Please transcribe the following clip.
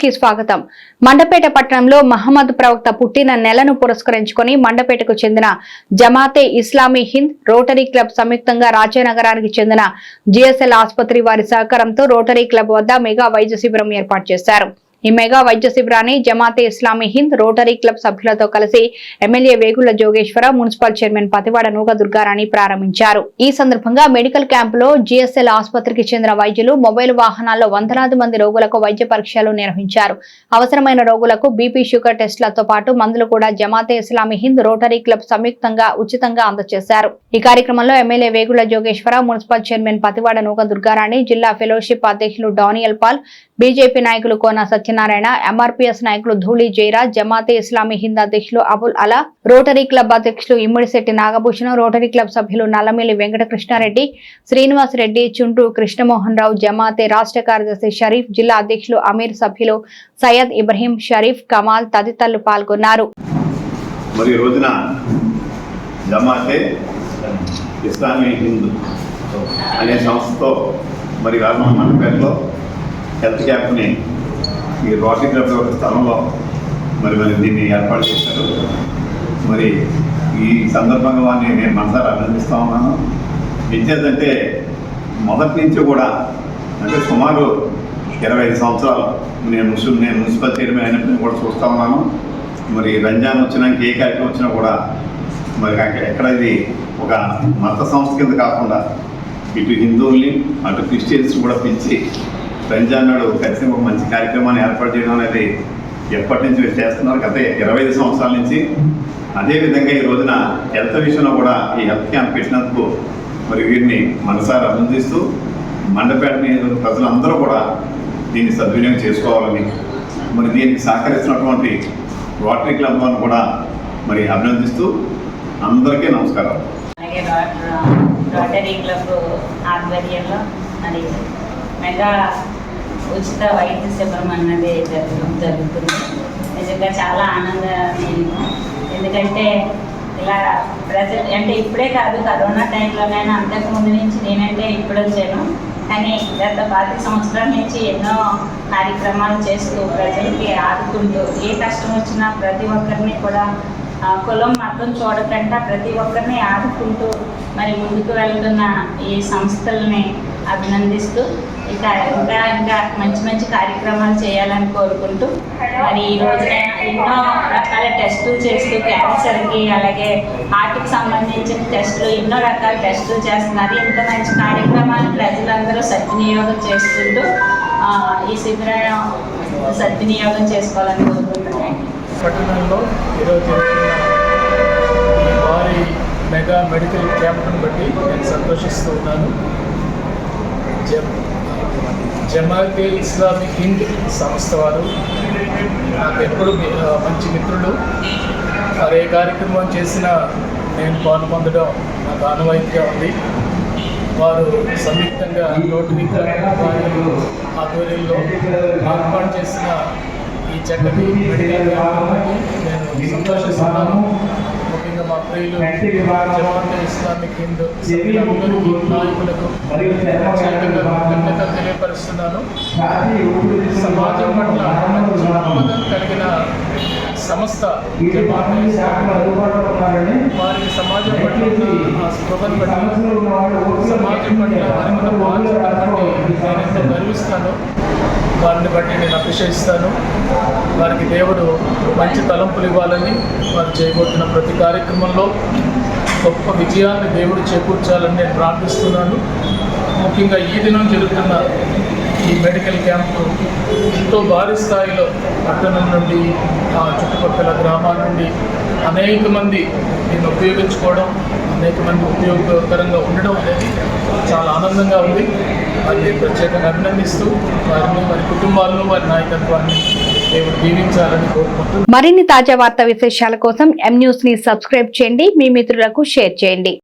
కి స్వాగతం. మండపేట పట్టణంలో మహమ్మద్ ప్రవక్త పుట్టిన నెలను పురస్కరించుకొని మండపేటకు చెందిన జమాతే ఇస్లామీ హింద్ రోటరీ క్లబ్ సంయుక్తంగా రాజానగరానికి చెందిన జిఎస్ఎల్ ఆసుపత్రి వారి సహకారంతో రోటరీ క్లబ్ వద్ద మెగా వైద్య శిబిరం ఏర్పాటు చేశారు. ఈ మెగా వైద్య శిబిరాన్ని జమాతే ఇస్లామీ హింద్ రోటరీ క్లబ్ సభ్యులతో కలిసి MLA Vegulla Jogeswara municipal chairman Pativada Nooga Durgarani ప్రారంభించారు. ఈ సందర్భంగా మెడికల్ క్యాంపులో జిఎస్ఎల్ ఆసుపత్రికి చెందిన వైద్యులు మొబైల్ వాహనాల్లో వందలాది మంది రోగులకు వైద్య పరీక్షలు నిర్వహించారు. అవసరమైన రోగులకు బీపీ షుగర్ టెస్టులతో పాటు మందులు కూడా జమాతే ఇస్లామీ హింద్ రోటరీ క్లబ్ సంయుక్తంగా ఉచితంగా అందజేశారు. ఈ కార్యక్రమంలో MLA Vegulla Jogeswara municipal chairman Pativada Nooga Durgarani జిల్లా ఫెలోషిప్ అధ్యక్షులు డానియల్ పాల్ బీజేపీ నాయకులు కోన సత్యనారాయణ ఎంఆర్పీఎస్ నాయకులు ధూళి జైరాజ్ జమాతే ఇస్లామీ హింద్ అధ్యక్షులు అబుల్ అలా రోటరీ క్లబ్ అధ్యక్షులు ఇమ్మడిశెట్టి నాగభూషణం రోటరీ క్లబ్ సభ్యులు నల్లమిల్లి వెంకటకృష్ణారెడ్డి శ్రీనివాస్ రెడ్డి చుంటూ కృష్ణమోహన్ రావు జమాతే రాష్ట్ర కార్యదర్శి షరీఫ్ జిల్లా అధ్యక్షులు అమీర్ సభ్యులు సయ్యద్ ఇబ్రహీం షరీఫ్ కమాల్ తదితరులు పాల్గొన్నారు. మరి రోజున జమాతే ఇస్లామీ హింద్ అనే సంస్థతో మరి మండపేటలో హెల్త్ క్యాంప్ని ఈ రోటరీ క్లబ్ యొక్క స్థలంలో మరి మరి దీన్ని ఏర్పాటు చేశారు. మరి ఈ సందర్భంగా వారిని నేను మనసారి అభినందిస్తూ ఉన్నాను. విద్యార్థి మొదటి నుంచి కూడా అంటే సుమారు ఇరవై ఐదు సంవత్సరాలు నేను మున్సిపల్ నేను మున్సిపల్ చైర్మన్ అయినప్పుడు కూడా చూస్తూ ఉన్నాను. మరి రంజాన్ వచ్చినా ఏ కార్యక్రమం వచ్చినా కూడా మరి ఎక్కడ ఇది ఒక మత సంస్థ కింద కాకుండా ఇటు హిందువుల్ని అటు క్రిస్టియన్స్ కూడా పిలిచి రంజాన్ నాడు ఖచ్చితంగా ఒక మంచి కార్యక్రమాన్ని ఏర్పాటు చేయడం అనేది ఎప్పటి నుంచి వీరు చేస్తున్నారు? గత ఇరవై ఐదు సంవత్సరాల నుంచి. అదేవిధంగా ఈ రోజున హెల్త్ విషయంలో కూడా ఈ హెల్త్ క్యాంప్ పెట్టినందుకు మరి వీరిని మనసారి అభినందిస్తూ మండపేట ప్రజలందరూ కూడా దీన్ని సద్వినియోగం చేసుకోవాలని మరి దీనికి సహకరిస్తున్నటువంటి రోటరీ క్లబ్ వారిని కూడా మరి అభినందిస్తూ అందరికీ నమస్కారం అలాగే రోటరీ క్లబ్ ఆధ్వర్యంలో మరి మెగా ఉచిత వైద్య శిబిరం అన్నది జరగడం జరుగుతుంది. నిజంగా చాలా ఆనందమేను ఎందుకంటే ఇలా ప్రజలు అంటే ఇప్పుడే కాదు కరోనా టైంలోనైనా అంతకుముందు నుంచి నేనంటే ఇప్పుడు వచ్చాను. కానీ గత పాతిక సంవత్సరాల నుంచి ఎన్నో కార్యక్రమాలు చేస్తూ ప్రజలకి ఆదుకుంటూ ఏ కష్టం వచ్చినా ప్రతి ఒక్కరిని కూడా కులం మతం చూడకుండా ప్రతి ఒక్కరిని ఆదుకుంటూ మరి ముందుకు వెళ్తున్న ఈ సంస్థల్ని అభినందిస్తూ ఇక ఇంకా ఇంకా మంచి మంచి కార్యక్రమాలు చేయాలని కోరుకుంటూ మరి ఈ రోజున ఎన్నో రకాల టెస్టులు చేస్తూ క్యాన్సర్కి అలాగే హార్ట్కి సంబంధించిన టెస్టులు ఎన్నో రకాల టెస్టులు చేస్తున్నారు. ఇంత మంచి కార్యక్రమాలు ప్రజలందరూ సద్వినియోగం చేసుకుంటూ ఈ శిబిరం సద్వినియోగం చేసుకోవాలని కోరుకుంటున్నాను. పట్టణంలో ఈరోజు ఈ భారీ మెగా మెడికల్ క్యాంప్ను బట్టి నేను సంతోషిస్తూ ఉన్నాను. జమ్ జమాతే ఇస్లామిక్ హింద్ సంస్థ వారు నాకు ఎప్పుడు మంచి మిత్రులు. వారు ఏ కార్యక్రమం చేసినా నేను పాల్పొందడం నాకు ఆనవాయితీగా ఉంది. వారు సంయుక్తంగా రోటరీ క్లబ్ ఆధ్వర్యంలో ఏర్పాటు చేసిన చక్కటి మెడికల్ నేను సంతోషిస్తున్నాను ముఖ్యంగా మా ప్రియులు జమాతే ఇస్లామిక్ హిందూ నాయకులకు కృతజ్ఞతలు తెలియపరుస్తున్నాను. సమాజం పట్ల దృక్పథం కలిగిన సంస్థ వారికి సమాజం పట్ల ఆ స్పృహను పట్ల మరికొన్న బాధ్యతను బట్టి నేను ఎంతో గర్విస్తాను వారిని బట్టి నేను అభిషేకిస్తాను. వారికి దేవుడు మంచి తలంపులు ఇవ్వాలని వారు చేయబోతున్న ప్రతి కార్యక్రమంలో గొప్ప విజయాన్ని దేవుడు చేకూర్చాలని నేను ప్రార్థిస్తున్నాను. ముఖ్యంగా ఈ దినం జరుగుతున్న ఈ మెడికల్ క్యాంపు ఎంతో భారీ స్థాయిలో పట్టణం నుండి చుట్టుపక్కల గ్రామాల నుండి అనేక మంది దీన్ని ఉపయోగించుకోవడం అనేక మంది ఉపయోగకరంగా ఉండడం అనేది చాలా ఆనందంగా ఉంది. వారిని ప్రత్యేకంగా అభినందిస్తూ వారిని వారి కుటుంబాలను వారి నాయకత్వాన్ని దేవుడు దీవించాలని మరిన్ని తాజా వార్తా విశేషాల కోసం ఎం న్యూస్ని సబ్స్క్రైబ్ చేయండి. మీ మిత్రులకు షేర్ చేయండి.